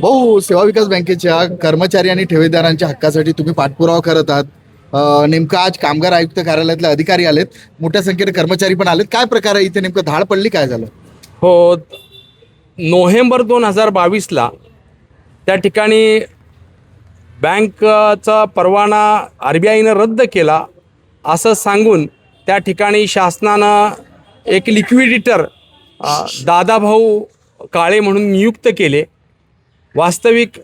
भाऊ सेवा विकास बँकेच्या कर्मचारी आणि ठेवीदारांच्या हक्कासाठी तुम्ही पाठपुरावा करत आहात. अं, नेमकं आज कामगार आयुक्त कार्यालयातले अधिकारी आलेत. मोठ्या संख्येने कर्मचारी पण आलेत. काय प्रकार आहे इथे नेमकं धाड पडली काय झालं? हो नोव्हेंबर दोन हजार बावीसला त्या ठिकाणी बँकचा परवाना आर बी आयनं रद्द केला. असं सांगून त्या ठिकाणी शासनानं एक लिक्विडिटर दादाभाऊ काळे म्हणून नियुक्त केले. वास्तविक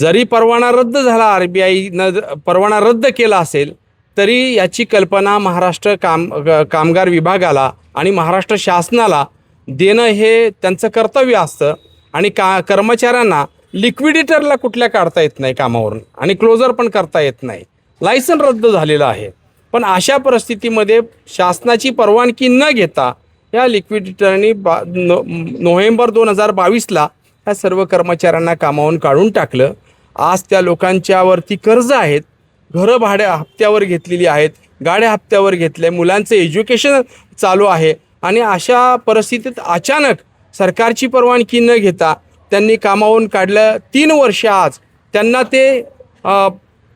जरी परवाना रद्द झाला आर बी आयनं परवाना रद्द केला असेल तरी याची कल्पना महाराष्ट्र काम कामगार विभागाला आणि महाराष्ट्र शासनाला देणं हे त्यांचं कर्तव्य असतं आणि का कर्मचाऱ्यांना लिक्विडिटरला कुठल्या काढता येत नाही कामावरून आणि क्लोजर पण करता येत नाही. लायसन रद्द झालेलं आहे. पण अशा परिस्थितीमध्ये शासनाची परवानगी न घेता या लिक्विडिटरनी बा नो नोव्हेंबर दोन हजार बावीसला ह्या सर्व कर्मचाऱ्यांना कामावून काढून टाकलं. आज त्या लोकांच्यावरती कर्ज आहेत. घरं भाड्या हप्त्यावर घेतलेली आहेत. गाड्या हप्त्यावर घेतल्या. मुलांचं एज्युकेशन चालू आहे. आणि अशा परिस्थितीत अचानक सरकारची परवानगी न घेता त्यांनी कामावून काढलं तीन वर्ष आज. त्यांना ते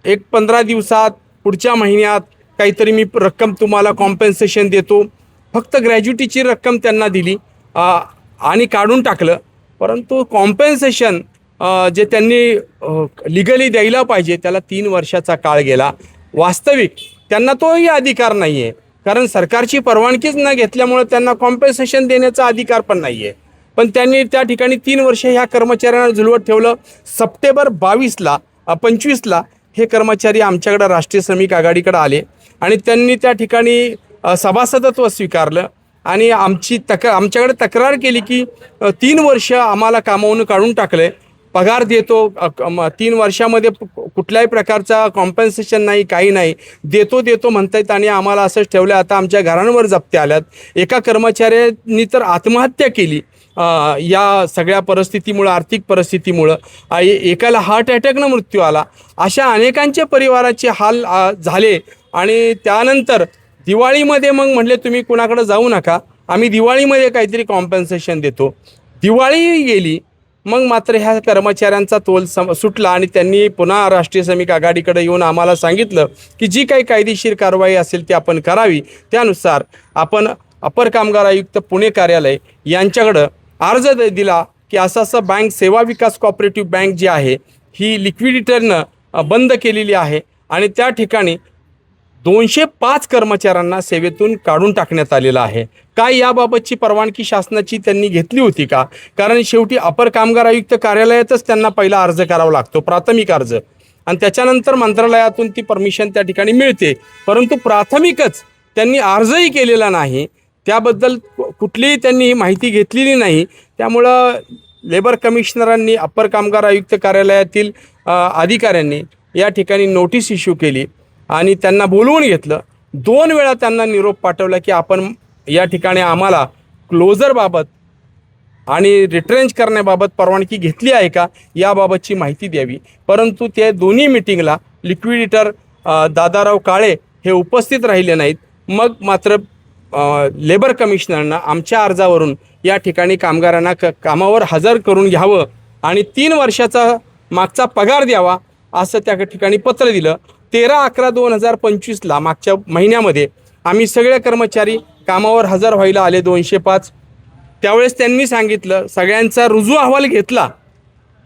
एक पंधरा दिवसात पुढच्या महिन्यात काहीतरी मी रक्कम तुम्हाला कॉम्पेन्सेशन देतो. फक्त ग्रॅज्युटीची रक्कम त्यांना दिली. आणि काढून टाकलं. परंतु कॉम्पेन्सेशन जे त्यांनी लिगली द्यायला पाहिजे त्याला तीन वर्षाचा काळ गेला. वास्तविक त्यांना तोही अधिकार नाही आहे कारण सरकारची परवानगीच न घेतल्यामुळे त्यांना कॉम्पेन्सेशन देण्याचा अधिकार पण नाही आहे पण त्यांनी त्या ठिकाणी तीन वर्ष ह्या कर्मचाऱ्यांना झुलवत ठेवलं. सप्टेंबर बावीसला पंचवीसला हे कर्मचारी आमच्याकडं राष्ट्रीय श्रमिक आघाडीकडे आले आणि त्यांनी त्या ठिकाणी सभासदत्व स्वीकारलं आणि आमची तक आमच्याकडे तक्रार केली की तीन वर्ष आम्हाला कामावून काढून टाकलं पगार देतो क- म- तीन वर्षामध्ये कुठल्याही प्रकारचा कॉम्पन्सेशन नाही काही नाही. देतो देतो म्हणतायत आणि आम्हाला असंच ठेवलं. आता आमच्या घरांवर जप्ते आल्यात. एका कर्मचाऱ्यांनी तर आत्महत्या केली. या सगळ्या परिस्थितीमुळं आर्थिक परिस्थितीमुळं. एकाला हार्ट अटॅकनं मृत्यू आला. अशा अनेकांच्या परिवाराचे हाल झाले. आणि त्यानंतर दिवाळीमध्ये मग म्हणले तुम्ही कुणाकडे जाऊ नका. आम्ही दिवाळीमध्ये काहीतरी कॉम्पन्सेशन देतो. दिवाळी गेली. मग मात्र ह्या कर्मचाऱ्यांचा तोल सम सुटला आणि त्यांनी पुन्हा राष्ट्रीय श्रमिक आघाडीकडे येऊन आम्हाला सांगितलं की जी काही कायदेशीर कारवाई असेल ती आपण करावी. त्यानुसार आपण अपर कामगार आयुक्त पुणे कार्यालय यांच्याकडं अर्ज द- दिला की असं असं बँक सेवा विकास कॉपरेटिव्ह बँक जी आहे ही लिक्विडिटरनं बंद केलेली आहे आणि त्या ठिकाणी दोनशे पाच कर्मचाऱ्यांना सेवेतून काढून टाकण्यात आलेलं आहे. काय याबाबतची परवानगी शासनाची त्यांनी घेतली होती का? कारण शेवटी अपर कामगार आयुक्त कार्यालयातच त्यांना पहिला अर्ज करावा लागतो प्राथमिक अर्ज. आणि त्याच्यानंतर मंत्रालयातून ती परमिशन त्या ठिकाणी मिळते. परंतु प्राथमिकच त्यांनी अर्जही केलेला नाही. त्याबद्दल कुठलीही त्यांनी माहिती घेतलेली नाही. त्यामुळं लेबर कमिशनरांनी अप्पर कामगार आयुक्त कार्यालयातील अधिकाऱ्यांनी या ठिकाणी नोटीस इश्यू केली. आणि त्यांना बोलवून घेतलं. दोन वेळा त्यांना निरोप पाठवला की आपण या ठिकाणी आम्हाला क्लोजरबाबत आणि रिट्रेंच करण्याबाबत परवानगी घेतली आहे का? याबाबतची माहिती द्यावी. परंतु ते दोन्ही मिटिंगला लिक्विडिटर दादाराव काळे हे उपस्थित राहिले नाहीत. मग मात्र लेबर कमिशनरनं आमच्या अर्जावरून या ठिकाणी कामगारांना क कामावर हजर करून घ्यावं आणि तीन वर्षाचा मागचा पगार द्यावा असं त्या ठिकाणी पत्र दिलं. तेरा अकरा दोन हजार पंचवीसला मागच्या महिन्यामध्ये आम्ही सगळे कर्मचारी कामावर हजर व्हायला आले दोनशे पाच. त्यावेळेस त्यांनी सांगितलं सगळ्यांचा रुजू अहवाल घेतला.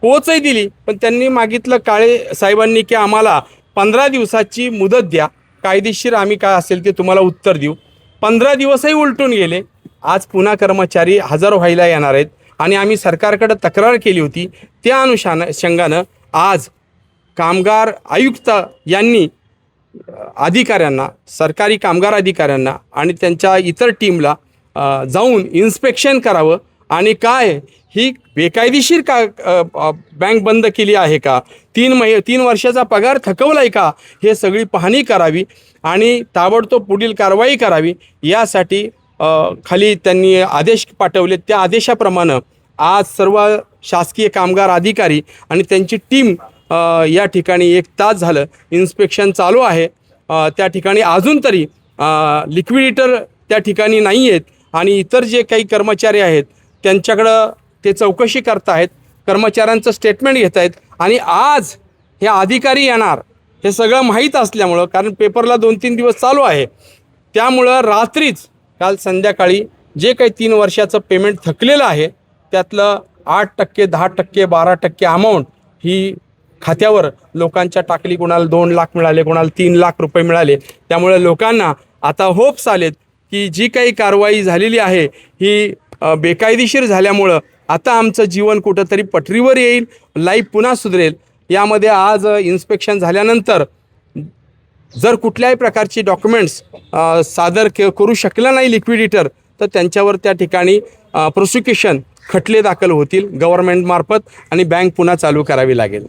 पोचही दिली पण त्यांनी मागितलं काळे साहेबांनी की आम्हाला पंधरा दिवसाची मुदत द्या. कायदेशीर आम्ही काय असेल ते तुम्हाला उत्तर देऊ. पंधरा दिवसही उलटून गेले. आज पुन्हा कर्मचारी हजर व्हायला येणार आहेत. आणि आम्ही सरकारकडे तक्रार केली होती. त्या अनुषान शंगानं आज कामगार आयुक्त यांनी अधिकाऱ्यांना सरकारी कामगार अधिकाऱ्यांना आणि त्यांच्या इतर टीमला जाऊन इन्स्पेक्शन करावं. आणि काय ही बेकायदेशीर का बँक बंद केली आहे का? तीन महि तीन वर्षाचा पगार थकवला आहे का? हे सगळी पाहणी करावी आणि ताबडतोब पुढील कारवाई करावी. यासाठी खाली त्यांनी आदेश पाठवले. त्या आदेशाप्रमाणे आज सर्व शासकीय कामगार अधिकारी आणि त्यांची टीम या ठिकाणी एक तास झालं. इन्स्पेक्शन चालू आहे. त्या ठिकाणी अजून तरी लिक्विडिटर त्या ठिकाणी नाही आहेत आणि इतर जे काही कर्मचारी आहेत त्यांच्याकडं ते चौकशी करतायत कर्मचाऱ्यांचं स्टेटमेंट घेत आहेत आणि आज हे अधिकारी येणार हे सगळं माहीत असल्यामुळं कारण पेपरला दोन तीन दिवस चालू आहे त्यामुळं रात्रीच काल संध्याकाळी जे काही तीन वर्षाचं पेमेंट थकलेलं आहे त्यातलं आठ टक्के दहा टक्के बारा टक्के अमाऊंट ही खात्यावर लोकांच्या टाकली कोणाला दोन लाख मिळाले कोणाला तीन लाख रुपये मिळाले. त्यामुळे लोकांना आता होप्स आलेत की जी काही कारवाई झालेली आहे ही बेकायदेशीर झाल्यामुळं आता आमचं जीवन कुठंतरी पटरीवर येईल लाईफ पुन्हा सुधरेल. यामध्ये आज इन्स्पेक्शन झाल्यानंतर जर कुठल्याही प्रकारची डॉक्युमेंट्स सादर के करू शकला नाही लिक्विडिटर तर त्यांच्यावर त्या ठिकाणी प्रोसिक्युशन खटले दाखल होतील गव्हर्नमेंटमार्फत आणि बँक पुन्हा चालू करावी लागेल.